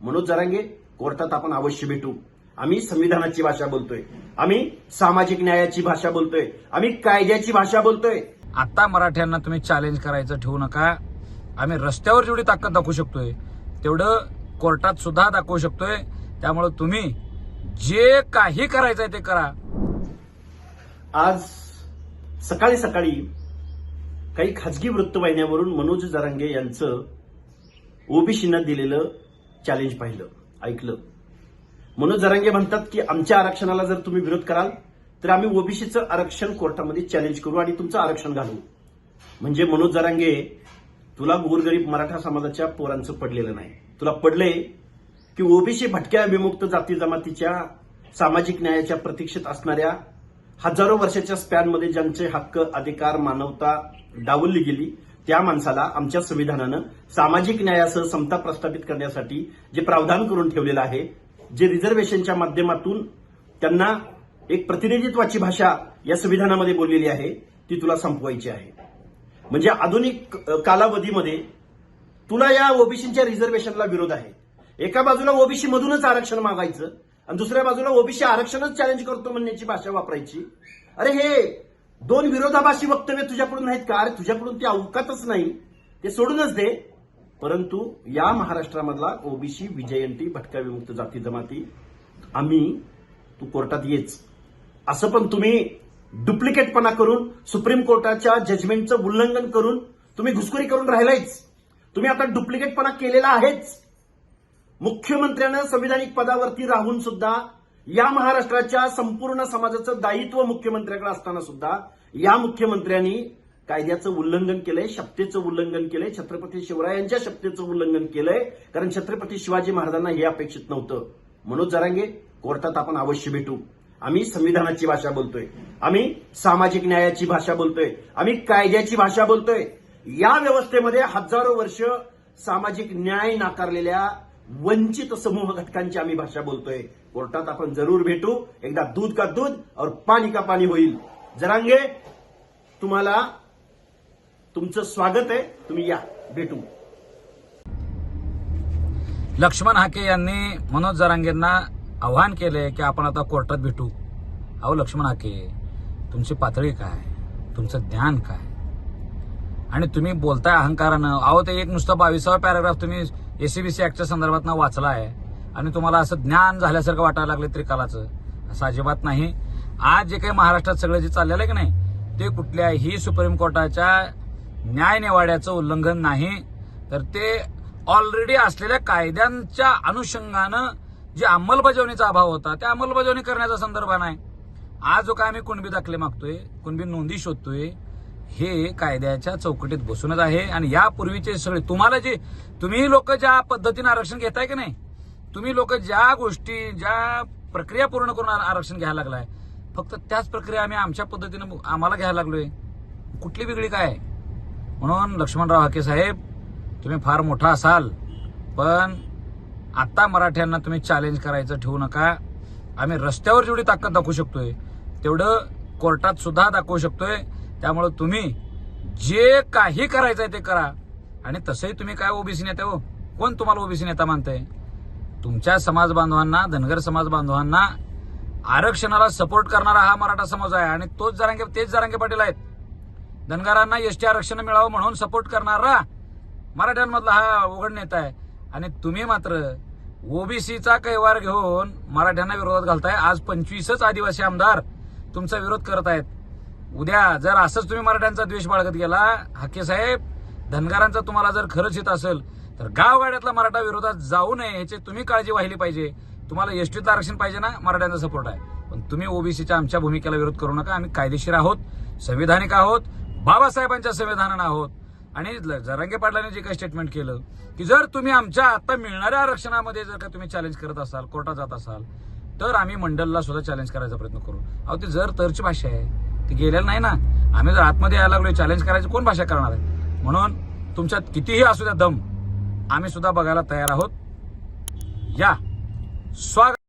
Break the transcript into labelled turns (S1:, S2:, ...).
S1: मनोज जरांगे कोर्टात आपण अवश्य भेटू. आम्ही संविधानाची भाषा बोलतोय. आम्ही सामाजिक न्यायाची भाषा बोलतोय. आम्ही कायद्याची भाषा बोलतोय.
S2: आता मराठ्यांना तुम्ही चॅलेंज करायचं ठेवू नका. आम्ही रस्त्यावर जेवढी ताकद दाखवू शकतोय तेवढं कोर्टात सुद्धा दाखवू शकतोय. त्यामुळे तुम्ही जे काही करायचंय ते करा.
S1: आज सकाळी सकाळी काही खाजगी वृत्तवाहिन्यावरून मनोज जरांगे यांचं ओबीसीनं दिलेलं चॅलेंज पाहिलं ऐकलं. मनोज जरांगे म्हणतात की आमच्या आरक्षणाला जर तुम्ही विरोध कराल तर आम्ही ओबीसीचं आरक्षण कोर्टामध्ये चॅलेंज करू आणि तुमचं आरक्षण घालू. म्हणजे मनोज जरांगे तुला गोरगरीब मराठा समाजाच्या पोरांचं पडलेलं नाही. तुला पडलंय की ओबीसी भटक्या विमुक्त जाती जमातीच्या सामाजिक न्यायाच्या प्रतीक्षेत असणाऱ्या हजारो वर्षाच्या स्पॅनमध्ये ज्यांचे हक्क अधिकार मानवता डावलली गेली त्या माणसाला आमच्या संविधानानं सामाजिक न्यायासह समता प्रस्थापित करण्यासाठी जे प्रावधान करून ठेवलेलं आहे जे रिझर्वेशनच्या माध्यमातून त्यांना एक प्रतिनिधित्वाची भाषा या संविधानामध्ये बोललेली आहे ती तुला संपवायची आहे. म्हणजे आधुनिक कालावधीमध्ये तुला या ओबीसीच्या रिझर्वेशनला विरोध आहे. एका बाजूला ओबीसी मधूनच आरक्षण मागायचं आणि दुसऱ्या बाजूला ओबीसी आरक्षणच चॅलेंज करतो म्हणण्याची भाषा वापरायची. अरे हे दोन विरोधाभासी वक्तव्य तुझ्याकडून नाहीत का? अरे तुझ्याकडून ते अवकातच नाही. ते सोडूनच दे. परंतु या महाराष्ट्रामधला ओबीसी विजयंती भटक्या विमुक्त जाती जमाती आम्ही तू कोर्टात येच. असं पण तुम्ही डुप्लिकेटपणा करून सुप्रीम कोर्टाच्या जजमेंटचं उल्लंघन करून तुम्ही घुसखोरी करून राहिलायच. तुम्ही आता डुप्लिकेटपणा केलेला आहेच. मुख्यमंत्र्यानं संविधानिक पदावरती राहून सुद्धा या महाराष्ट्राच्या संपूर्ण समाजाचं दायित्व मुख्यमंत्र्याकडे असताना सुद्धा या मुख्यमंत्र्यांनी कायद्याचं उल्लंघन केलंय शपथेचं उल्लंघन केलंय छत्रपती शिवरायांच्या शपथेचं उल्लंघन केलंय कारण छत्रपती शिवाजी महाराजांना हे अपेक्षित नव्हतं. मनोज जरांगे कोर्टात आपण अवश्य भेटू. आम्ही संविधानाची भाषा बोलतोय. आम्ही सामाजिक न्यायाची भाषा बोलतोय. आम्ही कायद्याची भाषा बोलतोय. या व्यवस्थेमध्ये हजारो वर्ष सामाजिक न्याय नाकारलेल्या वंचित समूह घटकांची आम्ही भाषा बोलतोय. कोर्टात आपण जरूर भेटू. एकदा दूध का दूध और पाणी का पाणी होईल. जरांगे तुम्हाला तुमचं स्वागत आहे. तुम्ही या भेटू.
S2: लक्ष्मण हाके यांनी मनोज जरांगेंना आव्हान केलंय की आपण आता कोर्टात भेटू. अहो लक्ष्मण हाके तुमची पातळी काय? तुमचं ज्ञान काय? आणि तुम्ही बोलताय अहंकारानं. अहो ते एक नुसतं बावीसावा पॅराग्राफ तुम्ही एसीबीसी ऍक्टच्या संदर्भात वाचला आहे. आणि तुम्हाला असं ज्ञान झाल्यासारखं वाटायला लागलं त्रिकालाचं. असं अजिबात नाही. आज जे काही महाराष्ट्रात सगळं जे चाललेलं आहे की नाही ते कुठल्याही सुप्रीम कोर्टाच्या न्यायनिवाड्याचं उल्लंघन नाही. तर ते ऑलरेडी असलेल्या कायद्यांच्या अनुषंगानं जे अंमलबजावणीचा अभाव होता त्या अंमलबजावणी करण्याचा संदर्भ नाही. आज जो काय आम्ही कुणबी दाखले मागतोय कुणबी नोंदी शोधतोय हे कायद्याच्या चौकटीत बसूनच आहे आणि यापूर्वीचे सगळे तुम्हाला जे तुम्ही लोक ज्या पद्धतीने आरक्षण घेताय की नाही? तुम्ही लोक ज्या गोष्टी ज्या प्रक्रिया पूर्ण करून आरक्षण घ्यायला लागलाय फक्त त्याच प्रक्रिया आम्ही आमच्या पद्धतीनं आम्हाला घ्यायला लागलोय. कुठली वेगळी काय? म्हणून लक्ष्मणराव हाके साहेब तुम्ही फार मोठा असाल पण आता मराठ्यांना तुम्ही चॅलेंज करायचं ठेवू नका. आम्ही रस्त्यावर जेवढी ताकद दाखवू शकतोय तेवढं कोर्टात सुद्धा दाखवू शकतोय. त्यामुळं तुम्ही जे काही करायचं आहे ते करा. आणि तसंही तुम्ही काय ओबीसी नेते हो? कोण तुम्हाला ओबीसी नेता मानताय? तुमच्या समाज बांधवांना धनगर समाज बांधवांना आरक्षणाला सपोर्ट करणारा हा मराठा समाज आहे. आणि तोच जरांगे तेच जरांगे पाटील आहेत. धनगरांना एसटी आरक्षण मिळावं म्हणून सपोर्ट करणारा मराठ्यांमधला हा उघड नेता आहे. आणि तुम्ही मात्र ओबीसीचा कैवार घेऊन मराठ्यांना विरोधात घालताय. आज पंचवीसच आदिवासी आमदार तुमचा विरोध करत आहेत. उद्या जर असंच तुम्ही मराठ्यांचा द्वेष बाळगत गेला हाके साहेब धनगारांचा तुम्हाला जर खरंच हित असेल तर गावगाड्यातला मराठा विरोधात जाऊ नये याची तुम्ही काळजी वाहिली पाहिजे. तुम्हाला एसटीतलं आरक्षण पाहिजे ना मराठ्यांचा सपोर्ट आहे. पण तुम्ही ओबीसीच्या आमच्या भूमिकेला विरोध करू नका आम्ही कायदेशीर आहोत संविधानिक आहोत बाबासाहेबांच्या संविधानानं आहोत. आणि ल- जरांगे पाटलांनी जे काही स्टेटमेंट केलं की जर तुम्ही आमच्या आता मिळणाऱ्या आरक्षणामध्ये जर का तुम्ही चॅलेंज करत असाल कोर्टात जात असाल तर आम्ही मंडलला सुद्धा चॅलेंज करायचा प्रयत्न करू. अहो ती जर तरची भाषा आहे ते गेलेलं नाही ना. आम्ही जर आतमध्ये यायला लागलो चॅलेंज करायची कोण भाषा करणार आहे? म्हणून तुमच्यात कितीही असू द्या दम आम्ही सुद्धा बघायला तयार आहोत. या. स्वागत.